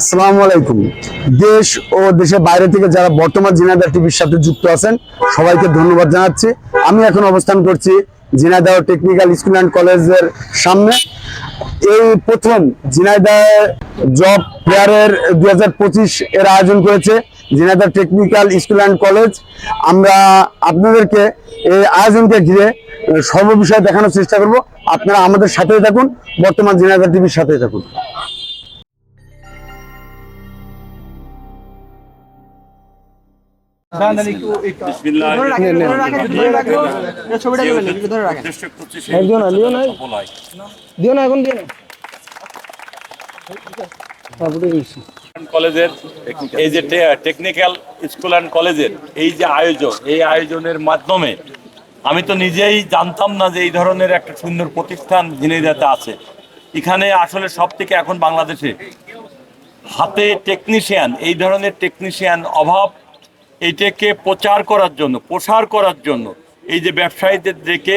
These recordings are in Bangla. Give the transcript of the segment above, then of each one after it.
আসসালামু আলাইকুম। দেশ ও দেশের বাইরে থেকে যারা বর্তমান জিনাদার টিভির সাথে যুক্ত আছেন, সবাইকে ধন্যবাদ জানাচ্ছি। আমি এখন অবস্থান করছি জিনাদা টেকনিক্যাল স্কুল অ্যান্ড কলেজের সামনে। এই প্রথম জিনাইদা জব ফেয়ারের দুই হাজার পঁচিশ এর আয়োজন করেছে Jhenaidah technical school and college. আমরা আপনাদেরকে এই আয়োজনকে ঘিরে সর্ববিষয়ে দেখানোর চেষ্টা করব। আপনারা আমাদের সাথেই থাকুন, বর্তমান জিনাইদা টিভির সাথেই থাকুন। কলেজের এই যে টেকনিক্যাল স্কুল অ্যান্ড কলেজের এই যে আয়োজন এই আয়োজনের মাধ্যমে আমি তো নিজেই জানতাম না যে এই ধরনের একটা সুন্দর প্রতিষ্ঠান ঝিনাইদাতে আছে। এখানে আসলে সব থেকে এখন বাংলাদেশে হাতে টেকনিশিয়ান এই ধরনের টেকনিশিয়ান অভাব এইটাকে প্রচার করার জন্য, প্রসার করার জন্য এই যে ব্যবসায়ীদের দেখে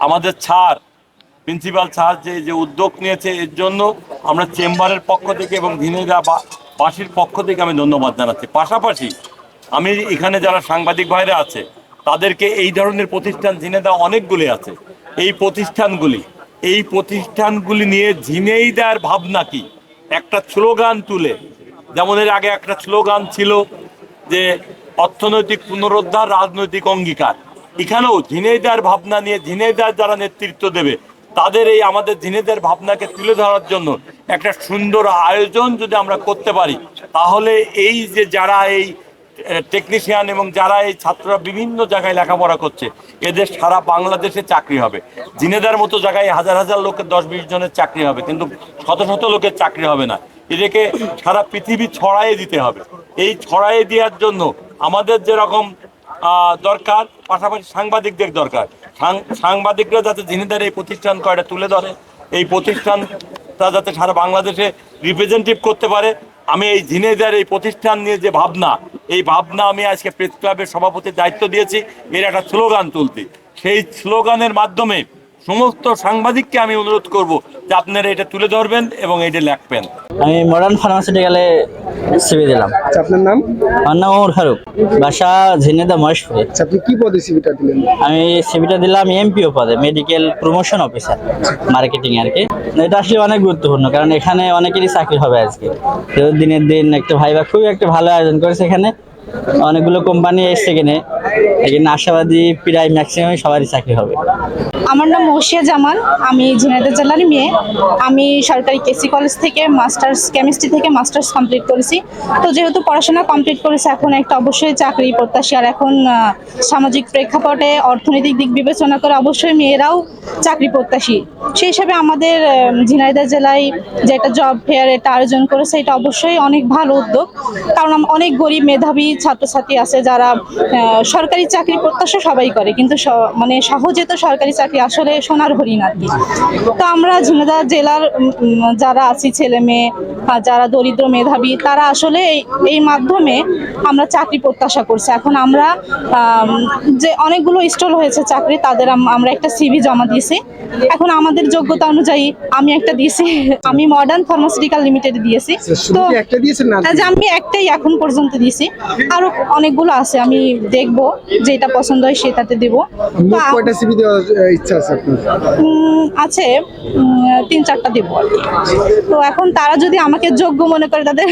আমাদের ছাড় প্রিন্সিপাল স্যার যে যে উদ্যোগ নিয়েছে, এর জন্য আমরা চেম্বারের পক্ষ থেকে এবং ধিনেরা বাসীর পক্ষ থেকে আমি ধন্যবাদ জানাচ্ছি। পাশাপাশি আমি এখানে যারা সাংবাদিক ভাইরা আছে, তাদেরকে এই ধরনের প্রতিষ্ঠান ঝিনেদা অনেকগুলি আছে। এই প্রতিষ্ঠানগুলি এই প্রতিষ্ঠানগুলি নিয়ে ঝিনেইদার ভাবনা কি? একটা স্লোগান তুলে। যেমন এর আগে একটা স্লোগান ছিল যে অর্থনৈতিক পুনরুদ্ধার, রাজনৈতিক অঙ্গীকার। এখানেও ঝিনেদার ভাবনা নিয়ে ঝিনেদার যারা নেতৃত্ব দেবে, তাদের এই আমাদের ঝিনেদার ভাবনাকে তুলে ধরার জন্য একটা সুন্দর আয়োজন যদি আমরা করতে পারি, তাহলে এই যে যারা এই টেকনিশিয়ান এবং যারা এই ছাত্ররা বিভিন্ন জায়গায় লেখাপড়া করছে, এদের সারা বাংলাদেশে চাকরি হবে। জিনেদার মতো জায়গায় হাজার হাজার লোকের দশ বিশ জনের চাকরি হবে, কিন্তু শত শত লোকের চাকরি হবে না। এদেরকে সারা পৃথিবী ছড়াইয়ে দিতে হবে। এই ছড়াইয়ে দেওয়ার জন্য আমাদের যেরকম দরকার, পাশাপাশি সাংবাদিকদের দরকার। সাংবাদিকরা যাতে জিনেদার এই প্রতিষ্ঠান কয়টা তুলে ধরে, এই প্রতিষ্ঠানটা যাতে সারা বাংলাদেশে রিপ্রেজেন্টেটিভ করতে পারে। আমি এই ঝিনেদার এই প্রতিষ্ঠান নিয়ে যে ভাবনা, এই ভাবনা আমি আজকে প্রেস ক্লাবের সভাপতির দায়িত্ব দিয়েছি। এর একটা স্লোগান তুলতে। সেই স্লোগানের মাধ্যমে সমস্ত সাংবাদিককে আমি অনুরোধ করব যে আপনারা এটা তুলে ধরবেন এবং এটা লিখবেন। আমি মডার্ন ফার্মাসিউটিক্যালে সিবি দিলাম। আচ্ছা আপনার নাম? আমার নাম ওমর ফারুক বাসা ঝিনেদা মহেশপুরে। আচ্ছা আপনি কি পদে সিভিটা দিলেন? আমি সিবিটা দিলাম এমপিও পদে মেডিকেল প্রমোশন অফিসার মার্কেটিং আর কি। এটা আসলে অনেক গুরুত্বপূর্ণ কারণ এখানে অনেকেরই চাকরি হবে আজকে। তো দিনের দিন একটা ভাইবা খুবই একটা ভালো আয়োজন করেছে এখানে। অনেকগুলো কোম্পানি এসছে এখানে। এখানে আশাবাদী প্রায় ম্যাক্সিমাম সবারই চাকরি হবে। আমার নাম মৌসিয়া জামান আমি ঝিনাইদহ জেলার মেয়ে। আমি সরকারি কেসি কলেজ থেকে মাস্টার্স, কেমিস্ট্রি থেকে মাস্টার্স কমপ্লিট করেছি। তো যেহেতু পড়াশোনা কমপ্লিট করেছে, এখন একটা অবশ্যই চাকরি প্রত্যাশী। আর এখন সামাজিক প্রেক্ষাপটে অর্থনৈতিক দিক বিবেচনা করে অবশ্যই মেয়েরাও চাকরি প্রত্যাশী। সেই হিসাবে আমাদের ঝিনাইদা জেলায় যে একটা জব ফেয়ার এটা আয়োজন করেছে, এটা অবশ্যই অনেক ভালো উদ্যোগ। কারণ অনেক গরিব মেধাবী ছাত্রছাত্রী আছে যারা সরকারি চাকরি প্রত্যাশা সবাই করে কিন্তু মানে সহজে তো সরকারি চাকরি আসলে সোনার হরিণ আর কি। তো আমরা ঝিনাইদহ জেলার যারা আছি ছেলে মেয়ে যারা দরিদ্র মেধাবী তারা আসলে এই- মাধ্যমে আমরা চাকরি প্রত্যাশা করছি। এখন আমরা যে অনেকগুলো স্টল হয়েছে চাকরি তাদের আমরা একটা সিভি জমা দিয়েছি। এখন আমাদের যোগ্যতা অনুযায়ী আমি একটা দিয়েছি আমি মডার্ন ফার্মাসিউটিক্যাল লিমিটেড দিয়েছি। আচ্ছা, তো দিয়েছেন আমি একটাই এখন পর্যন্ত দিয়েছি। আরও অনেকগুলো আছে আমি দেখব যেটা পছন্দ হয় সেটাতে দেব। কয়টা সিভি দেওয়ার ইচ্ছা আছে আছে তিন চারটা দেবো আর তো এখন তারা যদি আমাকে যোগ্য মনে করে তাদের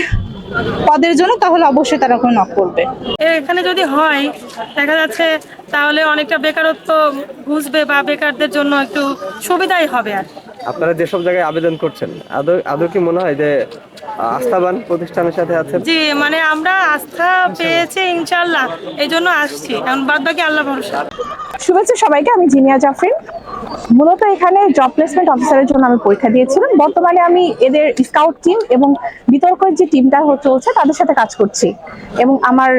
পদের জন্য তাহলে অবশ্যই তারা ওখানে নক করবে। এখানে যদি হয় দেখা যাচ্ছে তাহলে অনেকটা বেকারত্ব বুঝবে বা বেকারদের জন্য একটু সুবিধাই হবে আর কি। আপনারা যেসব জায়গায় আবেদন করছেন আদৌ আদৌ কি মনে হয় যে আস্থাবান প্রতিষ্ঠানের সাথে আছেন? জি মানে আমরা আস্থা পেয়েছি ইনশাআল্লাহ। এই জন্য আসছি। এখন বাদ বাকি আল্লাহ ভরসা। শুভেচ্ছা সবাইকে আমি জিনিয়া জাফরিন। মূলত এখানে জব প্লেসমেন্ট অফিসারের জন্য আমি পরীক্ষা দিয়েছিলাম। বর্তমানে আমি এদের স্কাউট টিম এবং বিতর্কের যে টিমটা চলছে তাদের সাথে কাজ করছি। এবং আমার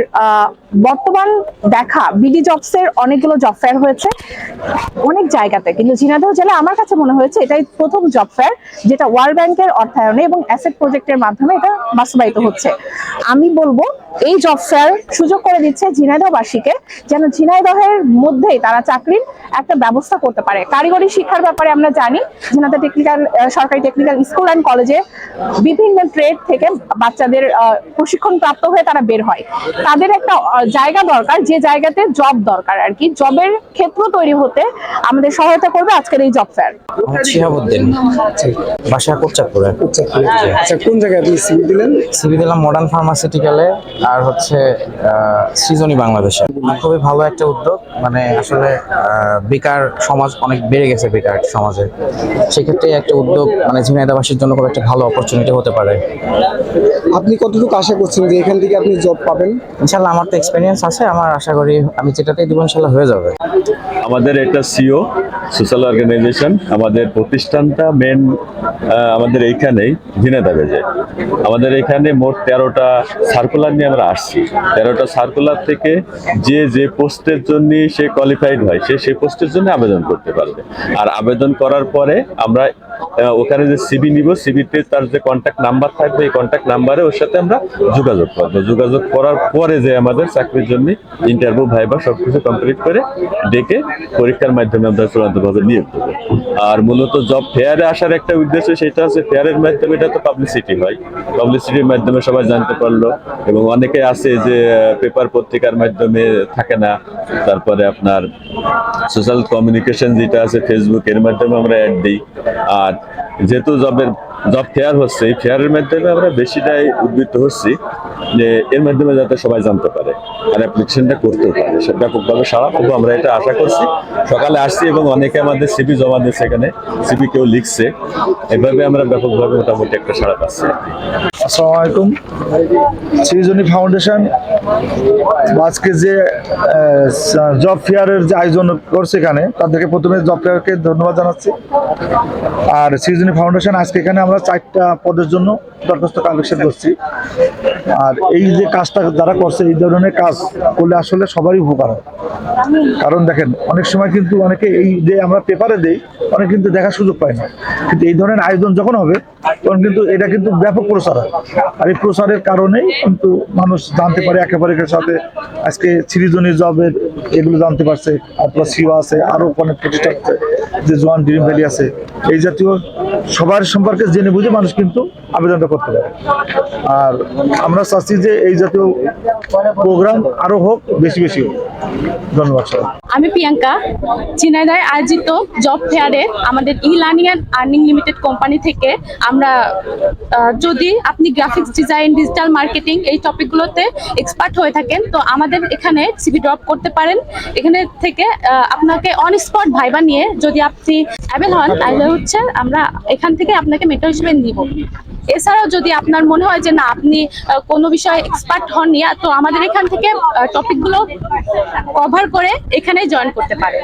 বর্তমান দেখা বিডি জবসের অনেকগুলো জব ফেয়ার হয়েছে। অনেক জায়গাতে, কিন্তু ঝিনাইদহ জেলা আমার কাছে মনে হয়েছে এটাই প্রথম জব ফেয়ার যেটা ওয়ার্ল্ড ব্যাংকের অর্থায়নে এবং অ্যাসেট প্রজেক্টের মাধ্যমে এটা বাস্তবায়িত হচ্ছে। আমি বলব এই জব ফেয়ার সুযোগ করে দিচ্ছে ঝিনাইদহবাসীকে যেন ঝিনাইদহের মধ্যেই তারা চাকরির একটা ব্যবস্থা করতে পারে। কারিগরি শিক্ষার ব্যাপারে আমরা জানি ঝিনাইদহ টেকনিক্যাল সরকারি টেকনিক্যাল স্কুল অ্যান্ড কলেজে বিভিন্ন ট্রেড থেকে বাচ্চাদের আহ, প্রশিক্ষণ প্রাপ্ত হয়ে তারা বের হয়। তাদের একটা জায়গা দরকার যে জায়গাতে জব দরকার আর কি। জবের ক্ষেত্র তৈরি হতে আমাদের সহায়তা করবে আজকের এই জব ফেয়ার শিহাবুদ্দিন বাসা কোচাপুরে আচ্ছা কোন জায়গায় আপনি সিভি দিলেন? সিবি দিলাম মডার্ন ফার্মাসিউটিক্যালে আর হচ্ছে আহ, সৃজনী বাংলাদেশে। খুবই ভালো একটা উদ্যোগ। মানে আসলে আহ, বেকার সমাজ অনেক বেড়ে গেছে বেকার সমাজে। সেক্ষেত্রে একটা উদ্যোগ মানে ঝিনাইদাবাসীর জন্য খুব একটা ভালো অপরচুনিটি হতে পারে। আপনি কতটুকু আশা করছেন যে এখান থেকে আপনি জব পাবেন? ইনশাল্লাহ আমার তো এক্সপিরিয়েন্স আছে। আমার আশা করি আমি যেটাতেই দিব ইনশাল্লাহ হয়ে যাবে। আমাদের এটা সিও সোশ্যাল অর্গানাইজেশন আমাদের প্রতিষ্ঠানটা মেন আমাদের এইখানেই ঝিনাইদা বেজে আমাদের এখানে মোট তেরোটা সার্কুলার নিয়ে আমরা আসছি। তেরোটা সার্কুলার থেকে যে যে পোস্টের জন্য সে কোয়ালিফাইড হয়, সে সেই পোস্টের জন্য আবেদন করতে পারবে। আর আবেদন করার পরে আমরা ওখানে যে সিবি নিব সিবিতে তার যে কন্ট্যাক্ট নাম্বার থাকবে, এই কন্ট্যাক্ট নাম্বারে ওর সাথে আমরা যোগাযোগ করব। যোগাযোগ করার পরে যে আমাদের চাকরির জন্য ইন্টারভিউ ভাইবা সবকিছু কমপ্লিট করে ডেকে পরীক্ষার মাধ্যমে আমরা চূড়ান্তভাবে নিয়োগ দেবো আর মূলত জব ফেয়ারে আসার একটা উদ্দেশ্য সেটা হচ্ছে ফেয়ারের মাধ্যমে এটা তো পাবলিসিটি হয়। পাবলিসিটির মাধ্যমে সবাই জানতে পারল এবং অনেকে আছে যে পেপার পত্রিকার মাধ্যমে থাকে না। তারপরে আপনার সোশ্যাল কমিউনিকেশন যেটা আছে ফেসবুক এর মাধ্যমে আমরা অ্যাড দিই। আর যেহেতু জবের, জব ফেয়ার হচ্ছে, এই ফেয়ারের মাধ্যমে আমরা বেশিটাই উদ্বৃত্ত হচ্ছি যে এর মাধ্যমে যাতে সবাই জানতে পারে আর অ্যাপ্লিকেশনটা সে ব্যাপকভাবে সারা। পাবো আমরা এটা আশা করছি। সকালে আসছি এবং অনেকে আমাদের সিবি জমা দিচ্ছে এখানে। সিবি কেউ লিখছে। এভাবে আমরা ব্যাপকভাবে মোটামুটি একটা সাড়া পাচ্ছি। আসসালামু আলাইকুম। সৃজনী ফাউন্ডেশন, আজকে যে জব ফেয়ারের যে আয়োজন করছে এখানে, তাদেরকে প্রথমে জব ফেয়ারকে ধন্যবাদ জানাচ্ছি। আর সৃজনী ফাউন্ডেশন, আজকে এখানে আমরা চারটা পদের জন্য দরখাস্ত কালেকশন করছি। আর এই যে কাজটা যারা করছে, এই ধরনের কাজ করলে আসলে সবারই উপকার হয় কারণ দেখেন, অনেক সময় কিন্তু অনেকে এই যে আমরা পেপারে দেই, অনেক কিন্তু দেখার সুযোগ পায় না। কিন্তু এই ধরনের আয়োজন যখন হবে, তখন কিন্তু এটা কিন্তু ব্যাপক প্রচার হয়। আর এই প্রচারের কারণেই কিন্তু মানুষ জানতে পারে, একেবারে সাথে আজকে সৃজনী জবের এগুলো জানতে পারছে। তারপর সিও আছে, আরও অনেক প্রতিষ্ঠান আছে, যে জোয়ান ড্রিম ভ্যালি আছে। এই জাতীয় সবার সম্পর্কে জেনে বুঝে মানুষ কিন্তু আবেদনটা করতে পারে। আর আমরা চাচ্ছি যে এই জাতীয় প্রোগ্রাম আরও হোক, বেশি বেশি হোক। আমি প্রিয়াঙ্কা চিনাইদায় আয়োজিত জব ফেয়ারে আমাদের E learning and earning limited company থেকে আমরা যদি আপনি গ্রাফিক্স ডিজাইন ডিজিটাল মার্কেটিং এই টপিকগুলোতে এক্সপার্ট হয়ে থাকেন, তো আমাদের এখানে সিভি ড্রপ করতে পারেন। এখানে থেকে আপনাকে অন স্পট ভাইবা নিয়ে যদি আপনি অ্যাভেল হন, তাহলে হচ্ছে আমরা এখান থেকে আপনাকে মেটো হিসেবে নিব। এছাড়াও যদি আপনার মনে হয় যে না আপনি কোনো বিষয়ে এক্সপার্ট হননি তো আমাদের এখান থেকে টপিকগুলো কভার করে এখানে জয়েন করতে পারেন।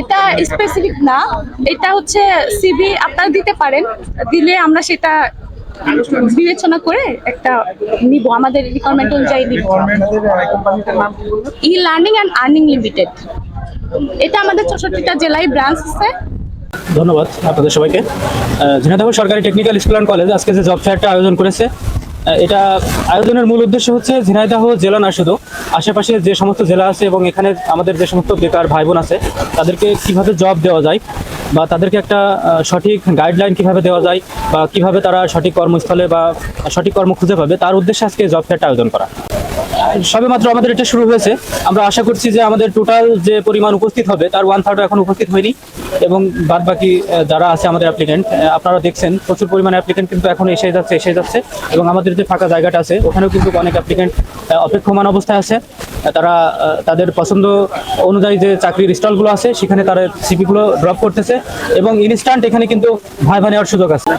এটা স্পেসিফিক না। এটা হচ্ছে সিভি আপনারা দিতে পারেন। দিলে আমরা সেটা বিবেচনা করে একটা নিব আমাদের রিকোয়ারমেন্ট অনুযায়ী নিব। E learning and earning limited এটা আমাদের চৌষট্টিটা জেলায় ব্রাঞ্চ আছে। ধন্যবাদ আপনাদের সবাইকে। আহ, সরকারি টেকনিক্যাল স্কুল অ্যান্ড কলেজ আজকে যে জব ফেয়ারটা আয়োজন করেছে এটা আয়োজনের মূল উদ্দেশ্য হচ্ছে ঝিনাইদহ জেলা না শুধু আশেপাশে যে সমস্ত জেলা আছে এবং এখানে আমাদের যে সমস্ত বেকার ভাই বোন আছে তাদেরকে কীভাবে জব দেওয়া যায় বা তাদেরকে একটা সঠিক গাইডলাইন কীভাবে দেওয়া যায় বা কীভাবে তারা সঠিক কর্মস্থলে বা সঠিক কর্ম খুঁজে পাবে তার উদ্দেশ্যে আজকে জব ফেয়ারটা আয়োজন করা। সবেমাত্র আমাদের এটা শুরু হয়েছে। আমরা আশা করছি যে আমাদের টোটাল যে পরিমাণ উপস্থিত হবে, তার ওয়ান থার্ড এখন উপস্থিত হয়নি। এবং বাদ বাকি যারা আছে আমাদের অ্যাপ্লিকেন্ট আপনারা দেখছেন, প্রচুর পরিমাণে অ্যাপ্লিকেন্ট কিন্তু এখন এসে যাচ্ছে এসে যাচ্ছে। এবং আমাদের যে ফাঁকা জায়গাটা আছে, ওখানেও কিন্তু অনেক অ্যাপ্লিকেন্ট অপেক্ষমান অবস্থায় আছে। তারা তাদের পছন্দ অনুযায়ী যে চাকরির স্টলগুলো আছে, সেখানে তারা সিপিগুলো ড্রপ করতেছে এবং ইনস্ট্যান্ট এখানে কিন্তু ভাই ভাইভা নেওয়ার সুযোগ আছে।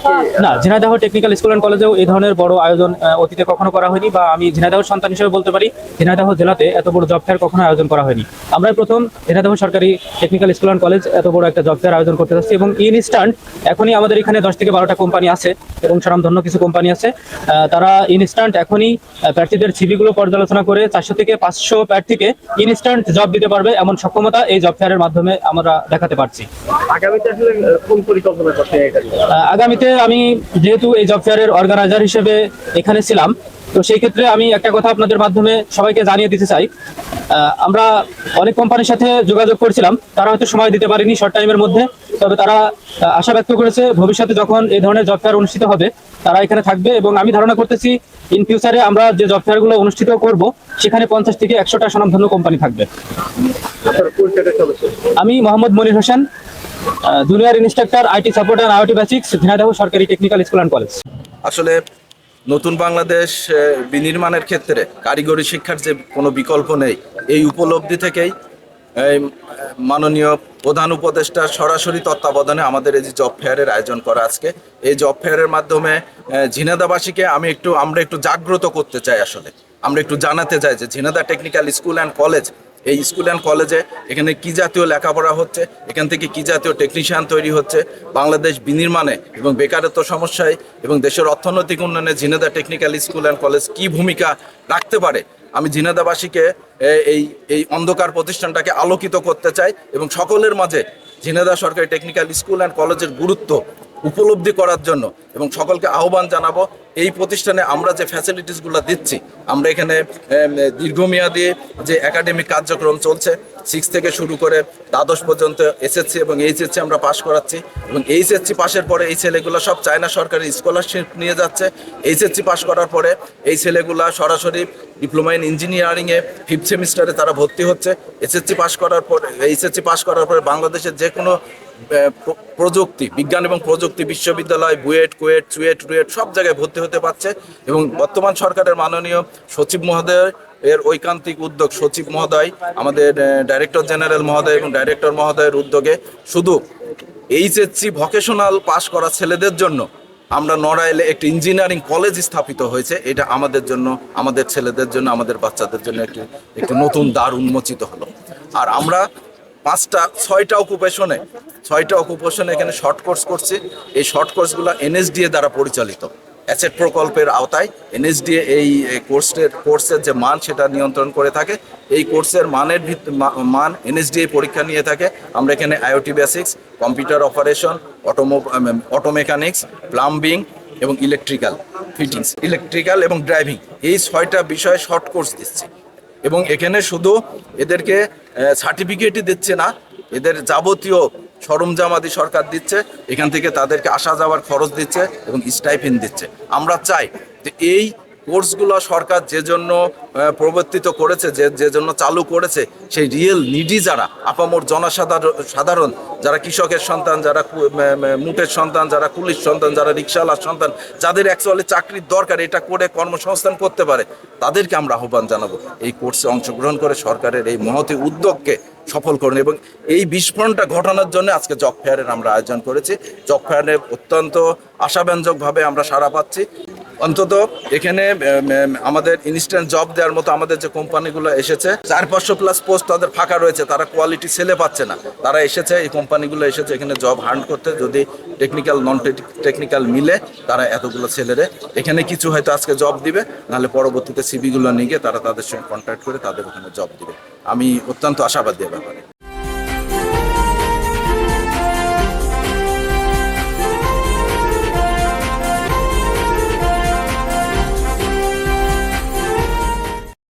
না, ঝিনাইদহ টেকনিক্যাল স্কুল অ্যান্ড কলেজেও এই ধরনের বড় আয়োজন অতীতে কখনো করা হয়নি বা আমি ঝিনাইদহ সন্তান হিসেবে বলতে পারি, ঝিনাইদহ জেলাতে এত বড় জব ফেয়ার কখনো আয়োজন করা হয়নি। আমরা প্রথম ঝিনাইদহ সরকারি টেকনিক্যাল স্কুল অ্যান্ড কলেজ এত বড় একটা জব ফেয়ার আয়োজন করতে যাচ্ছি এবং ইনস্ট্যান্ট এখনই আমাদের এখানে দশ থেকে বারোটা কোম্পানি আছে। এবং স্বনামধন্য কিছু কোম্পানি আছে তারা ইনস্ট্যান্ট এখনই প্রার্থীদের সিভিগুলো পর্যালোচনা করে চারশো থেকে পাঁচশো প্রার্থীকে ইনস্ট্যান্ট জব দিতে পারবে এমন সক্ষমতা এই জব ফেয়ারের মাধ্যমে আমরা দেখাতে পারছি আগামীতে আসলে কোন পরিকল্পনা করতে এটা নিয়ে? আহ, আগামীতে আমি যেহেতু এই জব ফেয়ারের অর্গানাইজার হিসেবে এখানে ছিলাম তো সেই ক্ষেত্রে আমি একটা কথা আপনাদের মাধ্যমে সবাইকে জানিয়ে দিতে চাই। আমরা অনেক কোম্পানির সাথে যোগাযোগ করেছিলাম, তারা হয়তো সময় দিতে পারেনি শর্ট টাইমের মধ্যে, তবে তারা আশা ব্যক্ত করেছে ভবিষ্যতে যখন এই ধরনের জব ফেয়ার অনুষ্ঠিত হবে, তারা এখানে থাকবে এবং আমি ধারণা করতেছি ইন ফিউচারে আমরা যে জব ফেয়ারগুলো অনুষ্ঠিত করব, সেখানে পঞ্চাশ থেকে একশোটা স্বনামধন্য কোম্পানি থাকবে। আমি Mohammad Monir Hossain junior instructor IT support and IT basics Jhenaidah সরকারি টেকনিক্যাল স্কুল অ্যান্ড কলেজ আসলে নতুন বাংলাদেশ বিনির্মাণের ক্ষেত্রে কারিগরি শিক্ষার যে কোনো বিকল্প নেই, এই উপলব্ধি থেকেই মাননীয় প্রধান উপদেষ্টার সরাসরি তত্ত্বাবধানে আমাদের এই যে জব ফেয়ারের আয়োজন করা আজকে, এই জব ফেয়ারের মাধ্যমে ঝিনাদাবাসীকে আমি একটু, আমরা একটু জাগ্রত করতে চাই আসলে। আমরা একটু জানাতে চাই যে Jhenaidah technical school and college এই স্কুল অ্যান্ড কলেজে এখানে কি জাতীয় লেখাপড়া হচ্ছে, এখান থেকে কি জাতীয় টেকনিশিয়ান তৈরি হচ্ছে, বাংলাদেশ বিনির্মাণে এবং বেকারত্ব সমস্যায় এবং দেশের অর্থনৈতিক উন্নয়নে Jhenaidah technical school and college কি ভূমিকা রাখতে পারে? আমি ঝিনাদাবাসীকে এই এই অন্ধকার প্রতিষ্ঠানটাকে আলোকিত করতে চাই এবং সকলের মাঝে ঝিনাদা সরকারি টেকনিক্যাল স্কুল অ্যান্ড কলেজের গুরুত্ব উপলব্ধি করার জন্য এবং সকলকে আহ্বান জানাব, এই প্রতিষ্ঠানে আমরা যে ফ্যাসিলিটিসগুলো দিচ্ছি, আমরা এখানে দীর্ঘমেয়াদী যে একাডেমিক কার্যক্রম চলছে সিক্স থেকে শুরু করে দ্বাদশ পর্যন্ত এসএসসি এবং এইচএসসি আমরা পাশ করাচ্ছি এবং এইচএসসি পাশের পরে এই ছেলেগুলো সব চায়না সরকারি স্কলারশিপ নিয়ে যাচ্ছে। এইচএসসি পাশ করার পরে এই ছেলেগুলা সরাসরি ডিপ্লোমা ইন ইঞ্জিনিয়ারিংয়ে ফিফথ সেমিস্টারে তারা ভর্তি হচ্ছে। এসএসসি পাশ করার পরে, এইচএসসি পাশ করার পরে বাংলাদেশের যে কোনো প্রযুক্তি, বিজ্ঞান এবং প্রযুক্তি বিশ্ববিদ্যালয়, বুয়েট, কুয়েট চুয়েট রুয়েট সব জায়গায় ভর্তি হতে পারছে এবং বর্তমান সরকারের মাননীয় সচিব মহোদয় এর ঐকান্তিক উদ্যোগ সচিব মহোদয়, আমাদের ডাইরেক্টর জেনারেল মহোদয় এবং ডাইরেক্টর মহোদয়ের উদ্যোগে শুধু এইচএসসি ভকেশনাল পাশ করা ছেলেদের জন্য আমরা নড়াইলে একটি ইঞ্জিনিয়ারিং কলেজ স্থাপিত হয়েছে। এটা আমাদের জন্য, আমাদের ছেলেদের জন্য, আমাদের বাচ্চাদের জন্য একটি একটি নতুন দ্বার উন্মোচিত হলো। আর আমরা পাঁচটা, ছয়টা অকুপেশনে ছয়টা অকুপেশনে এখানে শর্ট কোর্স করছে। এই শর্ট কোর্সগুলো এনএসডিএ দ্বারা পরিচালিত। অ্যাসেট প্রকল্পের আওতায় এনএসডিএ এই কোর্সের কোর্সের যে মান সেটা নিয়ন্ত্রণ করে থাকে। এই কোর্সের মানের ভিত- মা- মান এনএসডিএ পরীক্ষা নিয়ে থাকে। আমরা এখানে আইওটি বেসিক্স কম্পিউটার অপারেশন অটোমো অটো মেকানিক্স প্লাম্বিং এবং ইলেকট্রিক্যাল ফিটিংস ইলেকট্রিক্যাল এবং ড্রাইভিং এই ছয়টা বিষয়ে শর্ট কোর্স দিচ্ছে। এবং এখানে শুধু এদেরকে সার্টিফিকেটই দিচ্ছে না, এদের যাবতীয় সরঞ্জামাদি সরকার দিচ্ছে, এখান থেকে তাদেরকে আসা যাওয়ার খরচ দিচ্ছে এবং স্টাইপেন্ড দিচ্ছে। আমরা চাই যে এই কোর্সগুলো সরকার যে জন্য প্রবর্তিত করেছে, যে যে জন্য চালু করেছে, সেই রিয়েল নিডি যারা, আপামর জনসাধারণ সাধারণ, যারা কৃষকের সন্তান, যারা মুটের সন্তান, যারা কুলির সন্তান, যারা রিক্সাওয়ালার সন্তান, যাদের অ্যাকচুয়ালি চাকরির দরকার, এটা করে কর্মসংস্থান করতে পারে, তাদেরকে আমরা আহ্বান জানাব, এই কোর্সে অংশগ্রহণ করে সরকারের এই মহতি উদ্যোগকে সফল করুন এবং এই বিস্ফোরণটা ঘটানোর জন্য আজকে জব ফেয়ারের আমরা আয়োজন করেছি। জব ফেয়ারে অত্যন্ত আশাব্যঞ্জকভাবে আমরা সাড়া পাচ্ছি। অন্তত এখানে আমাদের ইনস্ট্যান্ট জব দেওয়ার মতো আমাদের যে কোম্পানিগুলো এসেছে, চার পাঁচশো প্লাস পোস্ট তাদের ফাঁকা রয়েছে, তারা কোয়ালিটি ছেলে পাচ্ছে না। তারা এসেছে, এই কোম্পানিগুলো এসেছে, এখানে জব হান্ট করতে, যদি টেকনিক্যাল নন টেকনিক্যাল মিলে, তারা এতগুলো ছেলেরে এখানে কিছু হয়তো আজকে জব দিবে, নাহলে পরবর্তীতে সিবিগুলো নিয়ে তারা তাদের সঙ্গে কন্ট্যাক্ট করে তাদের ওখানে জব দিবে। আমি অত্যন্ত আশাবাদী ব্যাপারে।